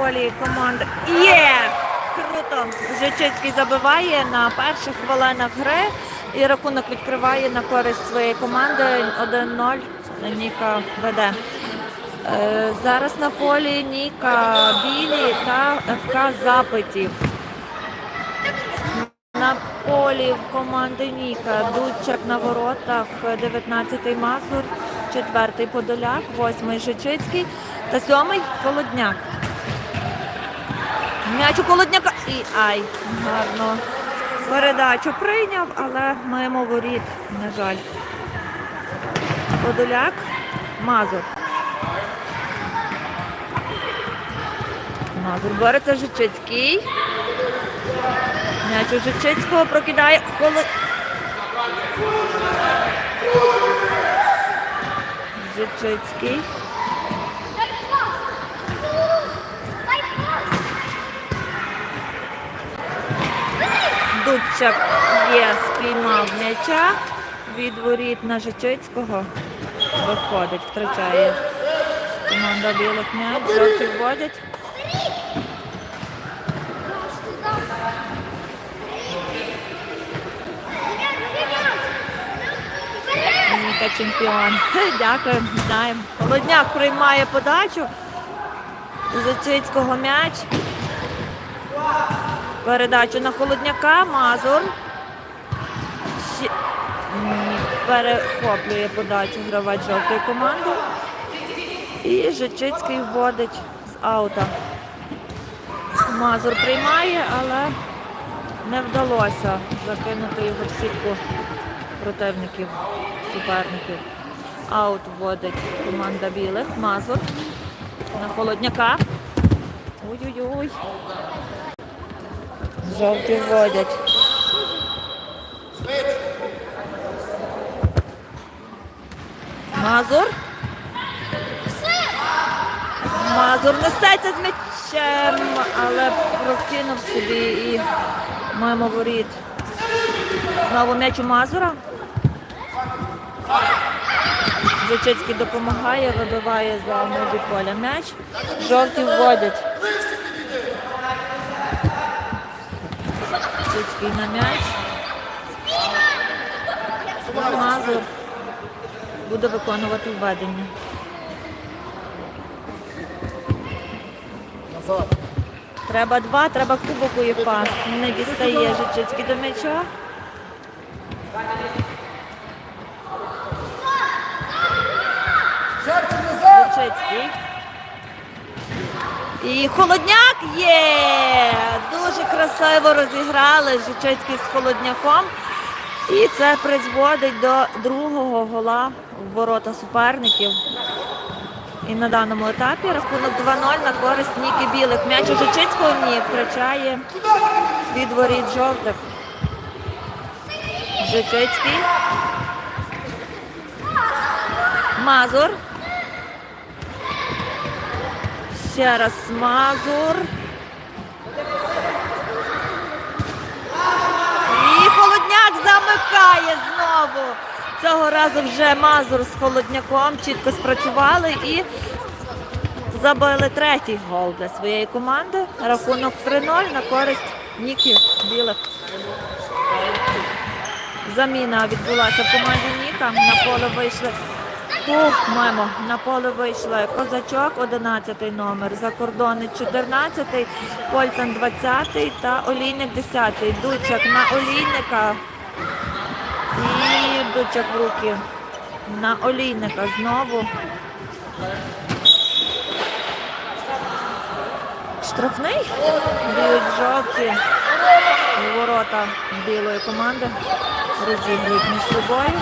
полі команда. Є! Круто! Жичицький забиває на перших хвилинах гри і рахунок відкриває на користь своєї команди 1-0. Ніка веде. Е, Зараз на полі Ніка Білі та ФК Запитів. На полі в команди Ніка Дудчак на воротах, 19-й Мазур, 4-й Подоляк, 8-й Жичицький та 7-й Холодняк. М'яч у Холодняка і ай, гарно. Передачу прийняв, але маємо воріт, на жаль. Подоляк, Мазур. Мазур бореться Жичицький. М'яч у Жичицького прокидає холод. Жичицький. Дудчак є, спіймав м'яча. Від воріт на Жичицького. Виходить, втрачає команда білих м'яч. Жовті вводять. Ніка чемпіон. Дякую, знаємо. Холодняк приймає подачу. Зачицького м'яч. Передачу на холодняка. Мазур. Перехоплює подачу гравець жовтої команди. І Жичицький вводить з аута. Мазур приймає, але не вдалося закинути його в сітку противників, суперників. Аут вводить команда білих. Мазур на холодняка. Ой-ой-ой. Жовті вводять. Мазур. Мазур несеться з м'ячем, але прокинув собі і маємо воріт. Знову м'яч у Мазура. Зачицький допомагає, вибиває за межі поля м'яч. Жовті вводять. Зачицький на м'яч. Мазур буде виконувати введення. Назад. Треба два, треба кубок УЄФА. Не дістає Жичицький до м'яча. Жичицький. І холодняк є! Дуже красиво розіграли Жичицький з холодняком. І це призводить до другого гола в ворота суперників. І на даному етапі рахунок 2-0 на користь Ніки Білих. М'яч у Жичицького ні втрачає від воріт жовтих. Жичицький. Мазур. Ще раз Мазур. І Холодняк замикає знову. Цього разу вже Мазур з Холодняком чітко спрацювали і забили третій гол для своєї команди. Рахунок 3-0 на користь Ніки Білих. Заміна відбулася в команді Ніка. На поле вийшли. Ух, маємо, на поле вийшли Козачок, 11 номер, Закордонець 14, Польцан 20 та Олійник 10. Дучак на Олійника. І Дучак в руки. На Олійника знову. Штрафний. Б'ють жовті ворота білої команди. Розігрують між собою.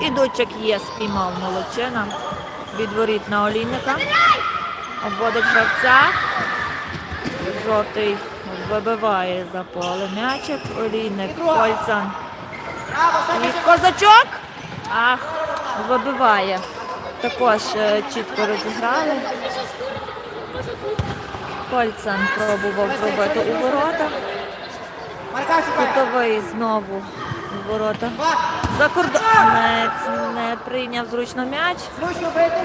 І дочок є, спіймав молодчина. Від воріт на олійника. Обводить гравця. Жовтий вибиває за поле м'ячик. Олійник, Кольцан. І козачок. Ах, вибиває. Також е, чітко розіграли. Кольцан пробував пробити у ворота. Кутовий знову ворота. Закордонець не прийняв зручно м'яч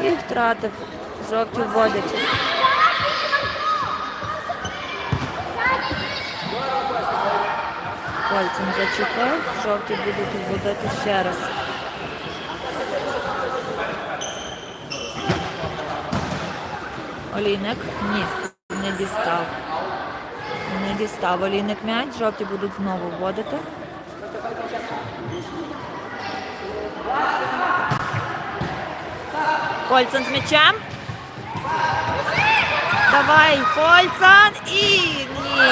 і втратив. Жовті вводить. Пальцем зачепив. Жовті будуть вводити ще раз. Олійник? Ні, не дістав. Не дістав олійник м'яч, жовті будуть знову вводити. Кольцан з м'ячем. Давай, Кольцан і ні, ні,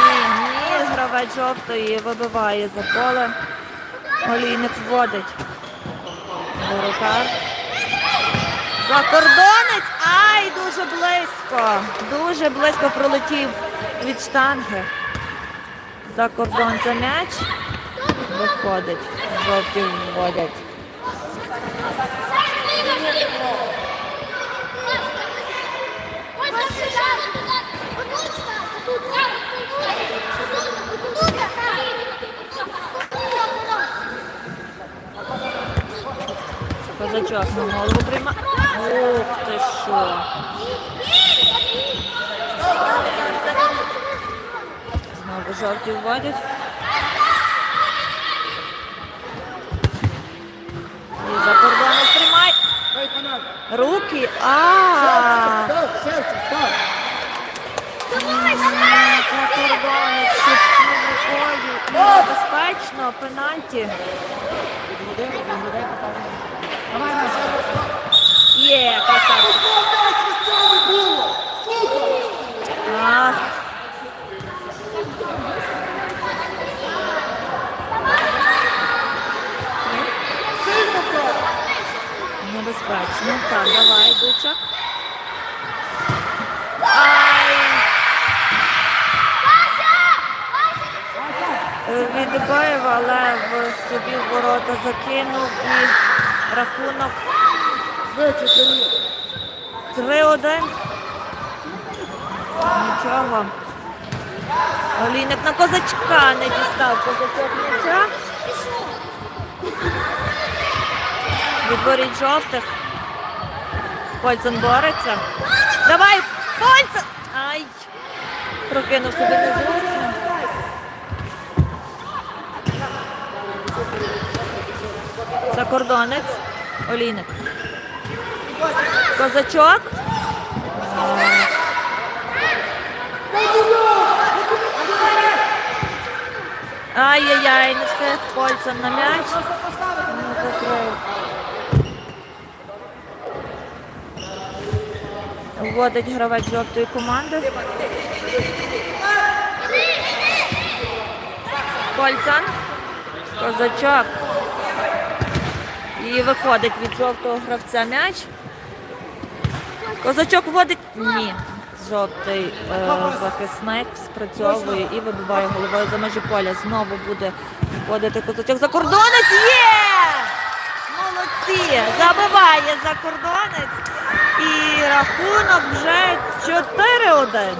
ні. Гравець жовтої вибиває за поле. Олійник вводить. Воротар. Закордонець! Ай, дуже близько. Дуже близько пролетів від штанги. За кордон за м'яч. Виходить. Жовті вводять. Козачок на голову прийма. Ух ти що. Знову жовті вводять. Рукою. І Безпечно, пенальті. Є, красавчик. Ах. Небезпечно. Так, давай, дучок. Е, Відбив, але в собі в ворота закинув і рахунок Швидше, Кирил. 3-1. Нічого. Олійник на козачка не дістав козачок м'яча. Відборіть жовтих. Польцен бореться. Давай, Польцен! Ай! Прокинув собі незручно. Закордонець. Олійник. Козачок. Ай-яй-яй, не встиг Польцен на м'яч. Не закрив. Вводить гравець жовтої команди. Кольцан. Козачок. І виходить від жовтого гравця м'яч. Козачок вводить. Ні. Жовтий е, захисник спрацьовує і вибиває головою за межі поля. Знову буде вводити козачок. Закордонець є! Молодці! Забиває закордонець. І рахунок вже 4-1.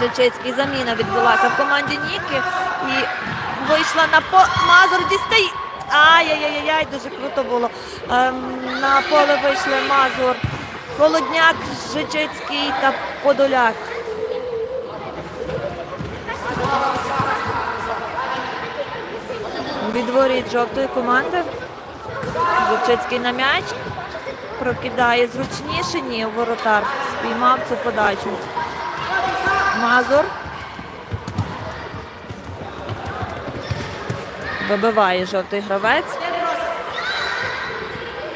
Жичицький заміна відбулася в команді Ніки і вийшла на по Мазур дістає. Ай-яй-яй-яй, дуже круто було. Ем, на поле вийшли Мазур, Холодняк, Жичицький та Подоляк. Відворіть жовтої команди. Жичицький на м'яч. Прокидає зручніше, ні, воротар. Спіймав цю подачу. Мазур. Вибиває жовтий гравець.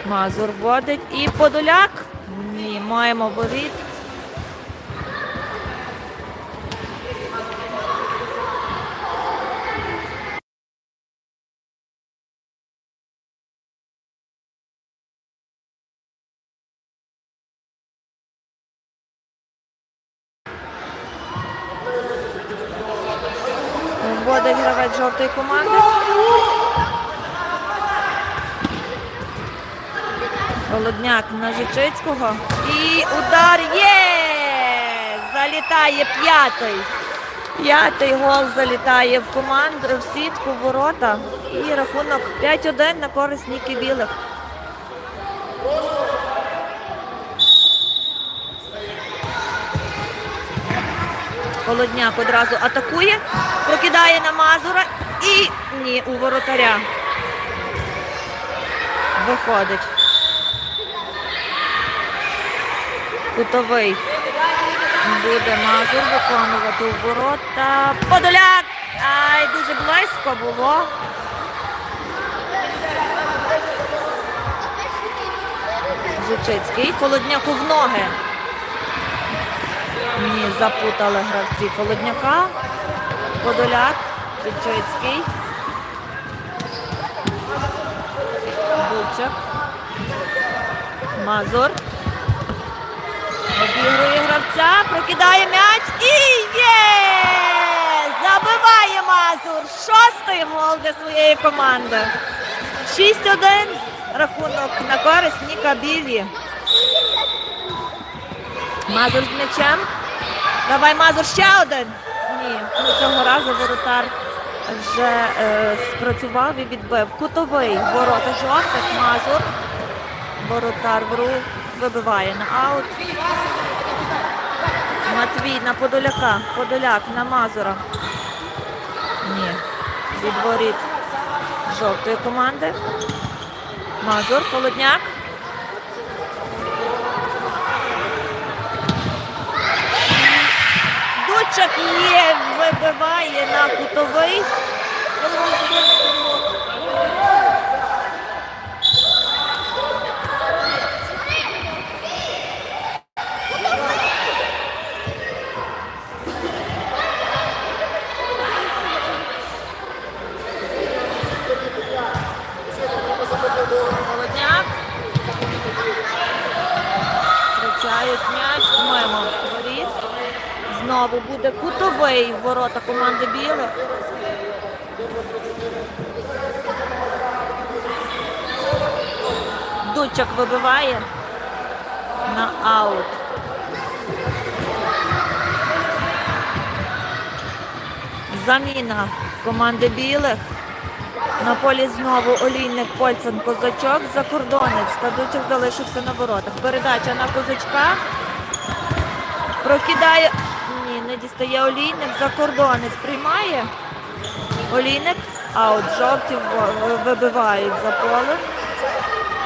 Мазур вводить. І Подоляк. Ні, маємо воріт. Вводить гравець жовтої команди. Голодняк на Жичицького. І удар є! Залітає п'ятий. П'ятий гол залітає в команду в сітку в ворота. І рахунок 5-1 на користь Ніки Білих. Холодняк одразу атакує, прокидає на Мазура і ні, у воротаря. Виходить. Кутовий. Буде Мазур виконувати у ворота. Подоляк! Ай, дуже близько було. Жичицький. Холодняку в ноги. Ні, запутали гравці Холодняка. Подоляк. Жичицький. Бучак. Мазур. Обігрує гравця, прокидає м'яч і є! Забиває Мазур. Шостий гол для своєї команди. 6-1 рахунок на користь Ніка Білі. Мазур з м'ячем. Давай Мазур ще один. Ні, ну цього разу воротар вже е, спрацював і відбив. Кутовий ворота жовтих. Мазур. Воротар в рух вибиває на аут. Матвій на Подоляка. Подоляк на Мазура. Ні. Від воріт жовтої команди. Мазур, Холодняк. Є, вибиває на кутовий. Холодняк. Втрачають м'яч мимо воріт. Знову буде ворота команди білих. Дучак вибиває на аут. Заміна команди білих. На полі знову олійник Польцин Козачок за кордонець. Кадучик залишився на воротах. Передача на козачка. Прокидає. Дістає олійник. За кордонець приймає. Олійник. Аут. Жовті в- вибивають за поле.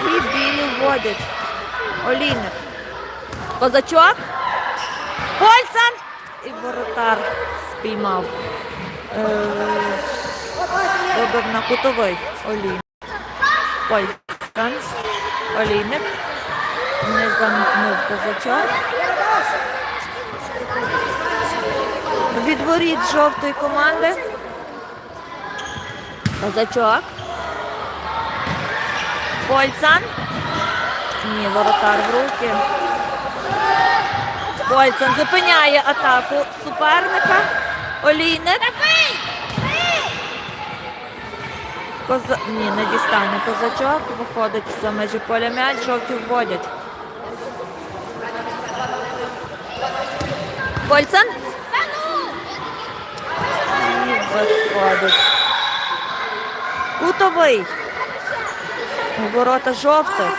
І білі вводять. Олійник. Козачок. Польцин. І воротар спіймав. Е, Вибив на кутовий олійник. Польцан. Олійник. Не замкнув козачок. Від воріт жовтої команди. Козачок. Польцан. Ні, воротар в руки. Польцан зупиняє атаку суперника. Олійник. Коза... Ні, не дістане козачок, виходить за межі поля м'яч, жовті вводять. Кольцан? Виходить. Кутовий. Ворота жовтих.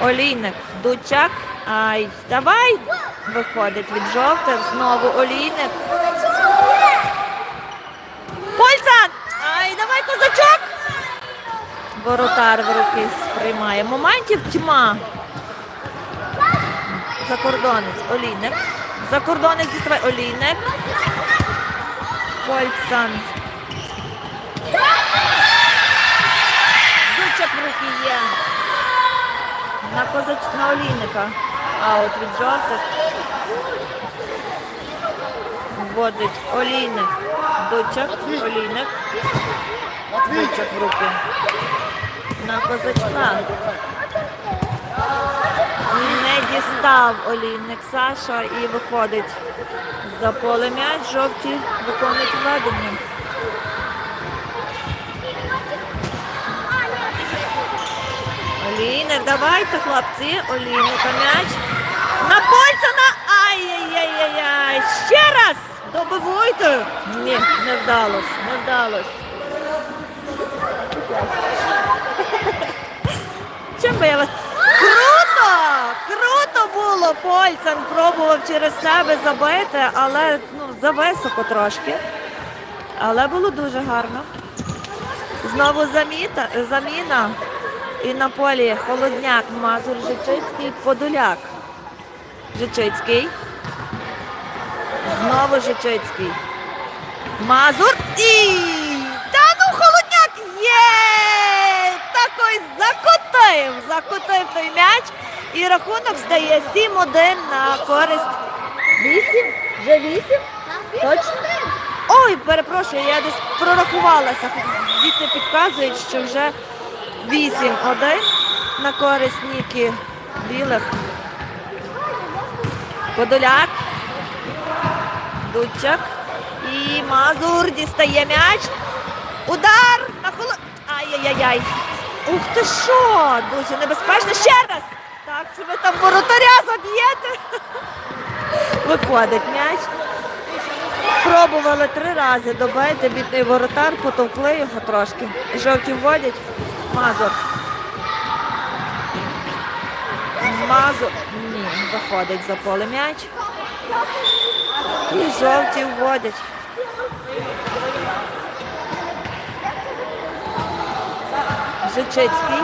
Олійник. Дучак. Ай, давай. Виходить від жовтих. Знову олійник. Польцан! Ай, давай козачок! Воротар в руки сприймає. Моментів тьма. Закордонець Олійник. Закордонець дістає Олійник. Польцан. Дучак в руки є. На козач на Олійника. Аут від жовтих. Вводить Олійник. Дучак, Олійник. Дучак в руки. На козачка. Дістав Олійник Саша і виходить за поле м'яч. Жовті виконують ведення. Олійник, давайте, хлопці. Олійника м'яч. На Польцена! Ай-яй-яй-яй! Ще раз! Добивуйте! Ні, не вдалось, не вдалось. Чим би я вас. Круто! Круто було! вийшло. Польцан пробував через себе забити, але ну, зависоко трошки. Але було дуже гарно. Знову заміта, заміна. І на полі Холодняк, Мазур, Жичицький, Подоляк. Жичицький. Знову Жичицький. Мазур і. Та ну холодняк є! Такий закотив, закотив той м'яч. І рахунок стає 7-1 на користь. 8? Вже 8? Точно? Ой, перепрошую, я десь прорахувалася. Діти підказують, що вже 8-1 на користь Ніки Білих. Подоляк. Дудчак. І Мазур дістає м'яч. Удар на холо. Ай-яй-яй. Ух ти що! Дуже небезпечно. Ще раз! Так, що ви там воротаря заб'єте. Виходить м'яч. Пробували три рази добити бідний воротар, потовкли його трошки. Жовті вводять. Мазур. Мазур. Ні, виходить за поле м'яч. І жовті вводять. Жичицький.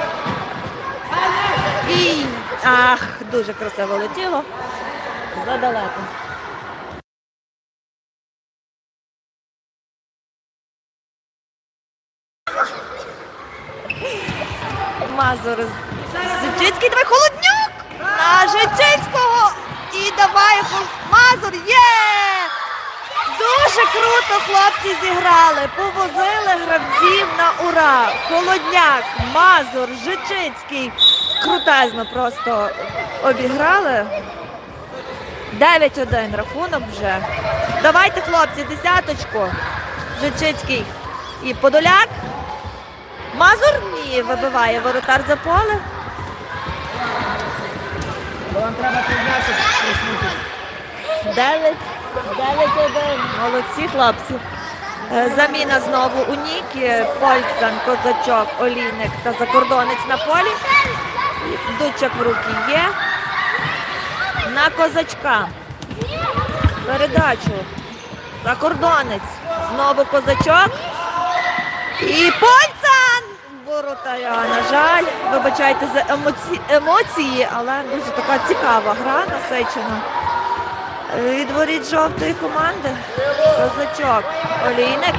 І ах, дуже красиво летіло. Задалеко. Мазур. Жичицький, давай холоднюк! На Жичицького! І давай Мазур! Є! Дуже круто хлопці зіграли. Повозили гравців на ура. Холодняк, Мазур, Жичицький. Крутезно просто обіграли. 9-1 рахунок вже. Давайте, хлопці, десяточку. Жичицький і Подоляк. Мазур ні, вибиває воротар за поле. Вам треба підняти. 9, 9-1. Молодці хлопці. Е, Заміна знову у Нікі, Польцан, Козачок, Олійник та закордонець на полі. Дучок в руки є. На козачка. Передачу. Закордонець. Знову козачок. І Польцан! Воротаря, на жаль. Вибачайте за емоці... емоції, але дуже така цікава гра насичена. Від воріт жовтої команди. Козачок. Олійник.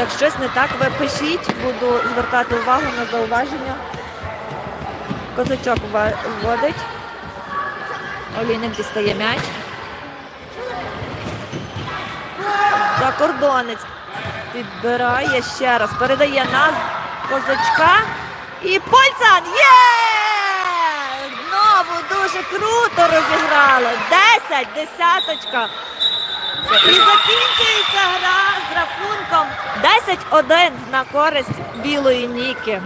Як щось не так, ви пишіть, буду звертати увагу на зауваження. Козачок вводить. Олійник дістає м'яч. Закордонець підбирає ще раз. Передає на козачка. І Польцан є! Знову дуже круто розіграли. 10, десяточка. І закінчується гра з рахунком 10-1 на користь білої ніки.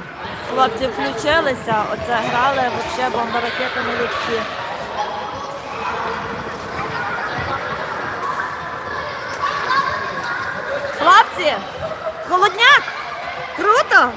Хлопці включилися, оце грали вообще бомбаракетами ліпші. Хлопці, холодняк! Круто!